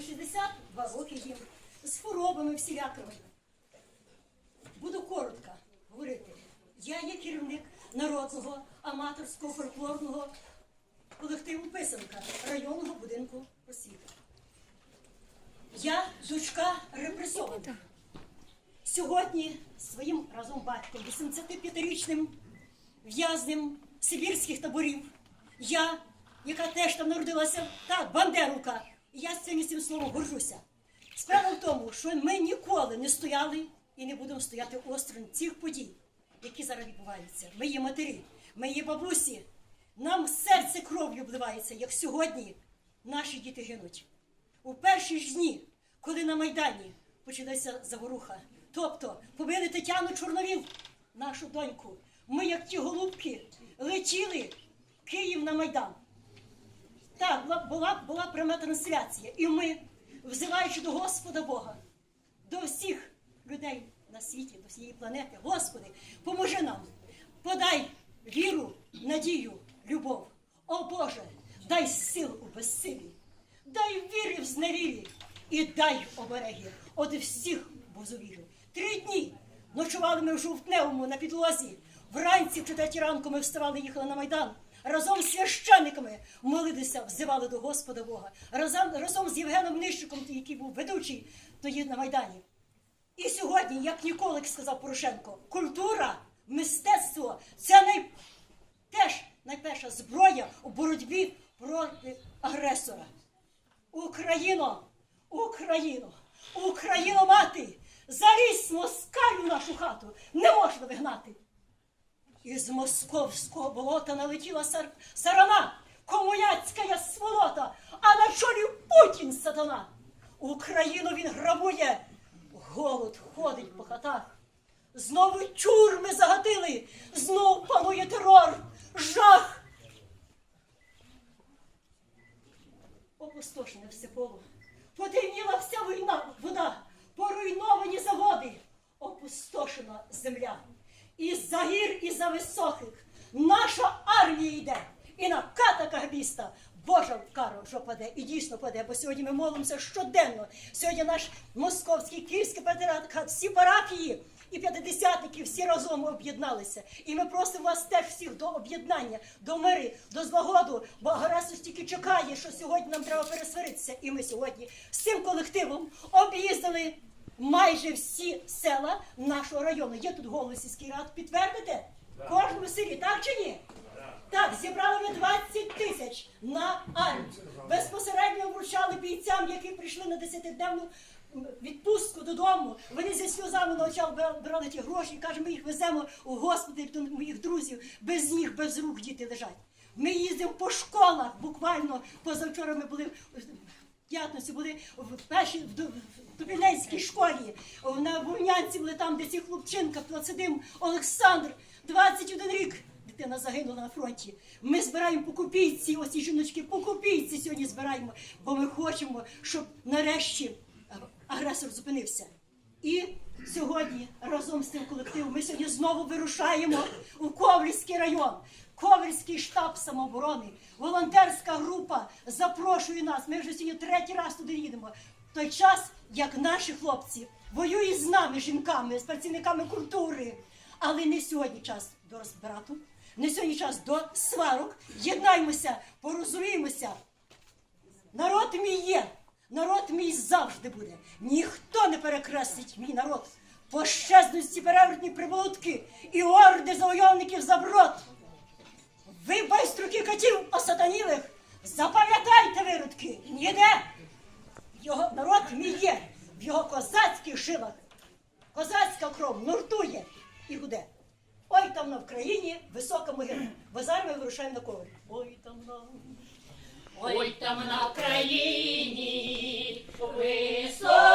по 62 роки їм, з хворобами всілякими. Буду коротко говорити. Я є керівник народного аматорського фольклорного колективу Писанка районного будинку освіти. Я дочка репресованих. Сьогодні своїм разом батьком, 85-річним в'язнем сибірських таборів, я, яка теж там народилася, та бандерука, я з цим і цим словом горжуся. Справа в тому, що ми ніколи не стояли і не будемо стояти осторонь цих подій, які зараз відбуваються. Ми є матері, ми є бабусі. Нам серце кров'ю обливається, як сьогодні наші діти гинуть. У перші ж дні, коли на Майдані почалася заворуха, тобто побили Тетяну Чорновіл, нашу доньку, ми, як ті голубки, летіли Київ на Майдан. Так, була, була, була пряма трансляція. І ми, взиваючи до Господа Бога, до всіх людей на світі, до всієї планети, Господи, поможи нам, подай віру, надію, любов. О Боже, дай сил у безсилі, дай вірі в зневірі і дай обереги від всіх бозовірів. Три дні ночували ми в жовтневому на підлозі. Вранці в четвертій ранку ми вставали, їхали на Майдан. Разом з священниками молилися, взивали до Господа Бога. Разом, разом з Євгеном Нищиком, який був ведучий тоді на Майдані. І сьогодні, як ніколи сказав Порошенко, культура, мистецтво це най... теж найперша зброя у боротьбі проти агресора. Україно, Україно, Україно мати, залізь москалю нашу хату, не можна вигнати. Із московського болота налетіла сар... сарана, комуняцька сволота, а на чолі Путін сатана. Україну він грабує, голод ходить по хатах. Знову тюрми загатили, знов панує терор, жах. Опустошене все поле, потемніла вся війна, вода, поруйновані заводи, опустошена земля. І за гір, і за високих наша армія йде, і на ката кагбіста Божа кара що паде, і дійсно паде, бо сьогодні ми молимося щоденно. Сьогодні наш московський, київський патріархат, всі парафії і п'ятидесятники всі разом об'єдналися. І ми просимо вас теж всіх до об'єднання, до мири, до злагоду, бо агресор тільки чекає, що сьогодні нам треба пересваритися. І ми сьогодні з цим колективом об'їздили майже всі села нашого району. Є тут голос сільський рад, підтвердите? В кожному селі, так чи ні? Так, зібрали ми 20 тисяч на армію. Безпосередньо вручали бійцям, які прийшли на 10-денну відпустку додому. Вони зі сльозами на очах брали ті гроші і кажуть, ми їх веземо у госпіталь до моїх друзів. Без ніг, без рук діти лежать. Ми їздимо по школах. Буквально позавчора ми були п'ятницю були в першій в Ду- школі. На Вовнянці були там, де ці хлопчинка, Плацидим Олександр, 21 рік. Дитина загинула на фронті. Ми збираємо по копійці, ось ці жіночки по сьогодні збираємо, бо ми хочемо, щоб нарешті е, агресор зупинився. І сьогодні разом з цим колективом ми сьогодні знову вирушаємо у Коврівський район. Коврівський штаб самооборони, волонтерська група запрошує нас. Ми вже сьогодні третій раз туди їдемо. В той час, як наші хлопці воюють з нами, жінками, з працівниками культури. Але не сьогодні час до розбрату, не сьогодні час до сварок. Єднаймося, порозуміємося. Народ мій завжди буде. Ніхто не перекреслить мій народ. Пощезнуть ці перевертні прибутки і орди завойовників заброд. Ви байструки котів осатанілих, запам'ятайте виродки, ніде. Його народ мій є, в його козацьких жилах. Козацька кров нуртує і гуде. Ой там на Вкраїні висока могила. Бо зараз ми вирушаємо на коврі. Ой там на Ой, там на Україні висока